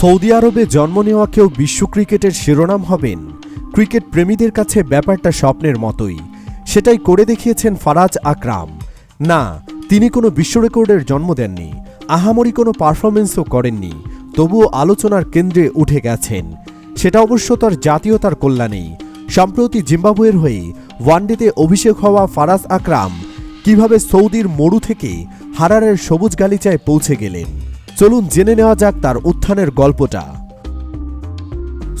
Saudi আরবে জন্ম নেওয়া কেউ বিশ্ব ক্রিকেটের শিরোনাম হবেন। ক্রিকেট প্রেমীদের কাছে ব্যাপারটা স্বপ্নের মতোই। সেটাই করে দেখিয়েছেন ফারাজ আকরাম। না, তিনি কোনো বিশ্ব রেকর্ডের জন্ম দেননি। আহামরি কোনো পারফরমেন্সও করেননি। তবুও আলোচনার কেন্দ্রে উঠে গেছেন। সেটা অবশ্য তার জাতীয়তার কল্যাণেই। সম্প্রতি জিম্বাবুয়ের হয়ে ওয়ানডেতে অভিষেক হওয়া ফারাজ আকরাম কীভাবে সৌদির মরু থেকে হারারের সবুজ গালিচায় পৌঁছে গেলেন। চলুন জেনে নেওয়া যাক তার উত্থানের গল্পটা।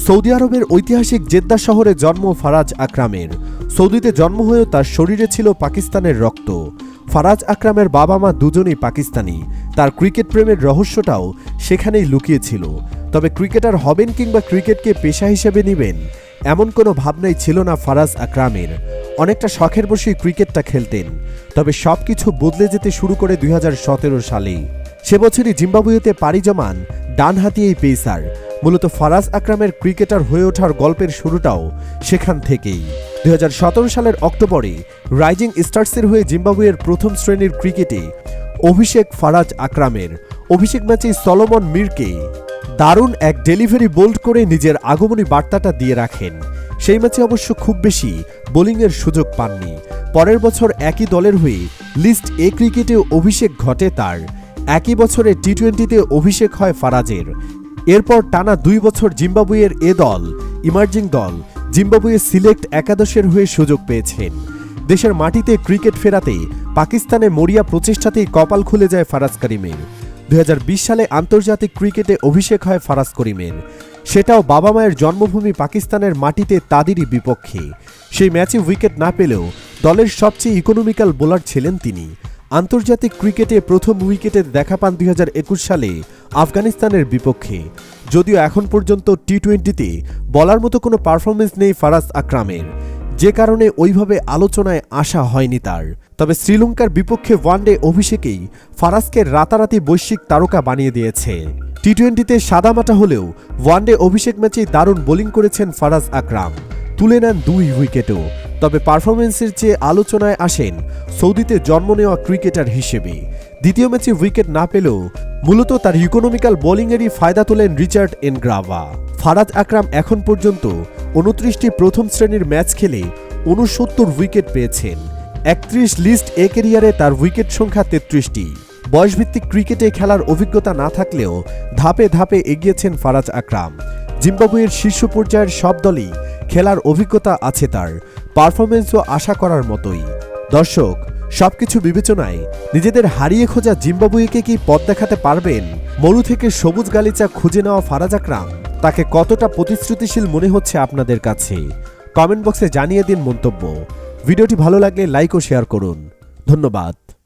সৌদি আরবের ঐতিহাসিক জেদ্দা শহরে জন্ম ফারাজ আকরামের। সৌদিতে জন্ম হয়েও তার শরীরে ছিল পাকিস্তানের রক্ত। ফারাজ আকরামের বাবা মা দুজনেই পাকিস্তানি। তার ক্রিকেট প্রেমের রহস্যটাও সেখানেই লুকিয়েছিল। তবে ক্রিকেটার হবেন কিংবা ক্রিকেটকে পেশা হিসেবে নেবেন, এমন কোনো ভাবনাই ছিল না ফারাজ আকরামের। অনেকটা শখের বসেই ক্রিকেটটা খেলতেন। তবে সব কিছু বদলে যেতে শুরু করে দুই হাজার সতেরো সালেই। সে বছরই জিম্বাবুয়েতে পাড়ি জমান ডানহাতি এই পেসার। মূলত ফারাজ আকরামের ক্রিকেটার হয়ে ওঠার গল্পের শুরুটাও সেখান থেকেই। দুই হাজার সতেরো সালের অক্টোবরে রাইজিং স্টার্সের হয়ে জিম্বাবুয়ের প্রথম শ্রেণির ক্রিকেটে অভিষেক ফারাজ আকরামের। অভিষেক ম্যাচে সলোমন মিরকে দারুণ এক ডেলিভারি বোল্ড করে নিজের আগমনী বার্তাটা দিয়ে রাখেন। সেই ম্যাচে অবশ্য খুব বেশি বোলিংয়ের সুযোগ পাননি। পরের বছর একই দলের হয়ে লিস্ট এ ক্রিকেটে অভিষেক ঘটে তার। একই বছরে টি টোয়েন্টিতে অভিষেক হয় ফারাজের। এরপর টানা দুই বছর জিম্বাবুয়ের এ দল, ইমার্জিং দল, জিম্বাবুয়ে সিলেক্ট একাদশের হয়ে সুযোগ পেয়েছেন। দেশের মাটিতে ক্রিকেট ফেরাতে পাকিস্তানে মরিয়া প্রচেষ্টাতেই কপাল খুলে যায় ফারাজ করিমের। দুই হাজার বিশ সালে আন্তর্জাতিক ক্রিকেটে অভিষেক হয় ফারাজ করিমের। সেটাও বাবা মায়ের জন্মভূমি পাকিস্তানের মাটিতে তাদেরই বিপক্ষে। সেই ম্যাচে উইকেট না পেলেও দলের সবচেয়ে ইকোনমিক্যাল বোলার ছিলেন তিনি। আন্তর্জাতিক ক্রিকেটে প্রথম উইকেটে দেখা পান দুই হাজার একুশ সালে আফগানিস্তানের বিপক্ষে। যদিও এখন পর্যন্ত টি টোয়েন্টিতে বলার মতো কোনো পারফরমেন্স নেই ফারাজ আকরামের। যে কারণে ওইভাবে আলোচনায় আসা হয়নি তার। তবে শ্রীলঙ্কার বিপক্ষে ওয়ানডে অভিষেকেই ফারাজকে রাতারাতি বৈশ্বিক তারকা বানিয়ে দিয়েছে। টি টোয়েন্টিতে সাদামাটা হলেও ওয়ানডে অভিষেক ম্যাচেই দারুণ বোলিং করেছেন ফারাজ আকরাম। তুলে নেন দুই উইকেটও। তবে পারফরমেন্সের চেয়ে আলোচনায় আসেন সৌদিতে জন্ম নেওয়া ক্রিকেটার হিসেবে। দ্বিতীয় ম্যাচে উইকেট না পেলেও মূলত তার ইকোনমিক্যাল বোলিংয়েরই ফায়দা তোলেন রিচার্ড এনগ্রাভা। ফারাজ আকরাম এখন পর্যন্ত উনত্রিশটি প্রথম শ্রেণির ম্যাচ খেলে উনসত্তর উইকেট পেয়েছেন। একত্রিশ লিস্ট এ কেরিয়ারে তার উইকেট সংখ্যা তেত্রিশটি। বয়সভিত্তিক ক্রিকেটে খেলার অভিজ্ঞতা না থাকলেও ধাপে ধাপে এগিয়েছেন ফারাজ আকরাম। জিম্বাবুয়ের শীর্ষ পর্যায়ের সব দলই খেলার অভিজ্ঞতা আছে তার। পারফরমেন্সও আশা করার মতোই। দর্শক, সবকিছু বিবেচনায় নিজেদের হারিয়ে খোঁজা জিম্বাবুয়েকে কি পথ দেখাতে পারবেন? মরু থেকে সবুজ গালিচা খুঁজে নেওয়া ফারাজ আকরাম, তাকে কতটা প্রতিশ্রুতিশীল মনে হচ্ছে আপনাদের কাছে? কমেন্ট বক্সে জানিয়ে দিন মন্তব্য। ভিডিওটি ভালো লাগলে লাইক ও শেয়ার করুন। ধন্যবাদ।